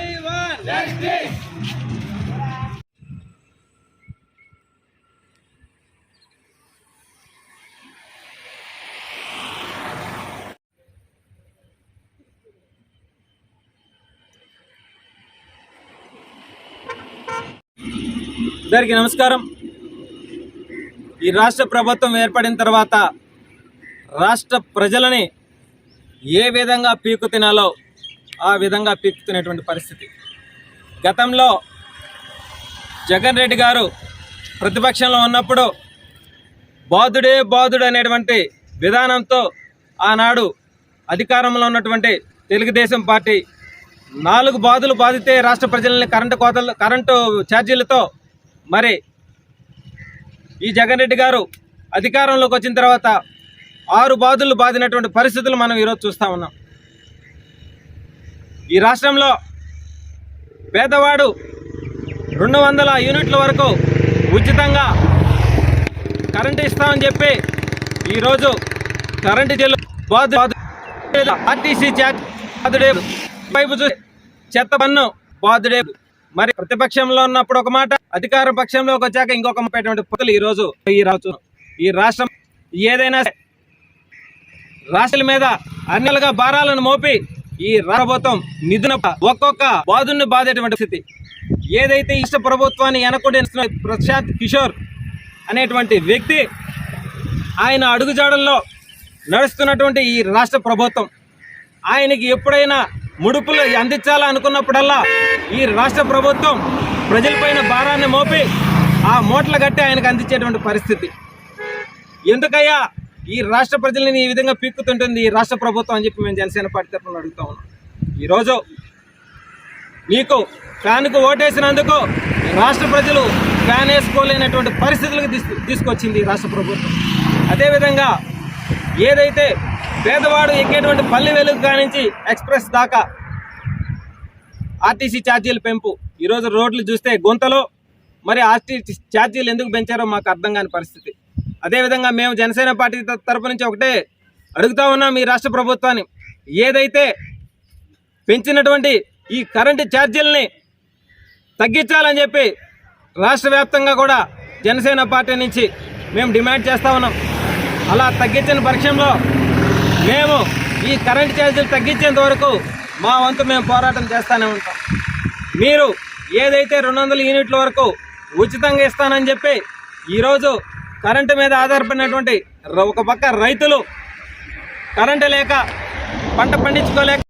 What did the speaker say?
జైవాన్ అందరికీ నమస్కారం. ఈ రాష్ట్ర ప్రభుత్వం ఏర్పడిన తర్వాత రాష్ట్ర ప్రజలని ఏ విధంగా పీకు తినాలో ఆ విధంగా పీక్కుతున్నటువంటి పరిస్థితి. గతంలో జగన్ రెడ్డి గారు ప్రతిపక్షంలో ఉన్నప్పుడు బాధుడే బాధుడు అనేటువంటి విధానంతో ఆనాడు అధికారంలో ఉన్నటువంటి తెలుగుదేశం పార్టీ నాలుగు బాధలు బాధితే రాష్ట్ర ప్రజలని కరెంటు కోతలు కరెంటు ఛార్జీలతో మరి ఈ జగన్ రెడ్డి గారు అధికారంలోకి వచ్చిన తర్వాత ఆరు బాధలు బాధినటువంటి పరిస్థితులు మనం ఈరోజు చూస్తూ ఉన్నాం. ఈ రాష్ట్రంలో పేదవాడు రెండు వందల యూనిట్ల వరకు ఉచితంగా కరెంటు ఇస్తామని చెప్పి ఈరోజు కరెంటు చెల్లు బాధ ఆర్టీసీ బాధుడే వైపు చూసి చెత్త పన్ను బాధుడే. మరి ప్రతిపక్షంలో ఉన్నప్పుడు ఒక మాట అధికార పక్షంలోకి వచ్చాక ఇంకొక పెట్టినటువంటి పొత్తులు ఈ రోజు ఈ రాజు ఈ రాష్ట్రం ఏదైనా రాష్ట్రాల మీద అన్నిలుగా భారాలను మోపి ఈ ప్రభుత్వం నిధున ఒక్కొక్క బాధుని బాధేటువంటి స్థితి ఏదైతే ఇష్ట ప్రభుత్వాన్ని వెనకుండి ప్రశాంత్ కిషోర్ అనేటువంటి వ్యక్తి ఆయన అడుగుజాడల్లో నడుస్తున్నటువంటి ఈ రాష్ట్ర ప్రభుత్వం ఆయనకి ఎప్పుడైనా ముడుపులు అందించాలనుకున్నప్పుడల్లా ఈ రాష్ట్ర ప్రభుత్వం ప్రజలపైన భారాన్ని మోపి ఆ మూటలు కట్టి ఆయనకు అందించేటువంటి పరిస్థితి. ఎందుకయ్యా? ఈ రాష్ట్ర ప్రజల్ని ఈ విధంగా పీక్కుతుంటుంది ఈ రాష్ట్ర ప్రభుత్వం అని చెప్పి మేము జనసేన పార్టీ తరఫున అడుగుతా ఉన్నాం. ఈరోజు నీకు ఫ్యాన్కు ఓటేసినందుకు రాష్ట్ర ప్రజలు ఫ్యాన్ వేసుకోలేనటువంటి పరిస్థితులకు తీసుకొచ్చింది రాష్ట్ర ప్రభుత్వం. అదేవిధంగా ఏదైతే పేదవాడు ఎక్కేటువంటి పల్లె వెలుగు కానించి ఎక్స్ప్రెస్ దాకా ఆర్టీసీ ఛార్జీలు పెంపు ఈరోజు రోడ్లు చూస్తే గుంతలో మరి ఆర్టీసీ ఛార్జీలు ఎందుకు పెంచారో మాకు అర్థం కాని పరిస్థితి. అదేవిధంగా మేము జనసేన పార్టీ తరపు నుంచి ఒకటే అడుగుతా ఉన్నాం ఈ రాష్ట్ర ప్రభుత్వాన్ని. ఏదైతే పెంచినటువంటి ఈ కరెంటు ఛార్జీలని తగ్గించాలని చెప్పి రాష్ట్ర వ్యాప్తంగా కూడా జనసేన పార్టీ నుంచి మేము డిమాండ్ చేస్తూ ఉన్నాం. అలా తగ్గించిన పక్షంలో మేము ఈ కరెంటు ఛార్జీలు తగ్గించేంత వరకు మా వంతు మేము పోరాటం చేస్తూనే ఉంటాం. మీరు ఏదైతే రెండు వందల యూనిట్ల వరకు ఉచితంగా ఇస్తానని చెప్పి ఈరోజు కరెంటు మీద ఆధారపడినటువంటి ఒక పక్క రైతులు కరెంటు లేక పంట పండించుకోలేక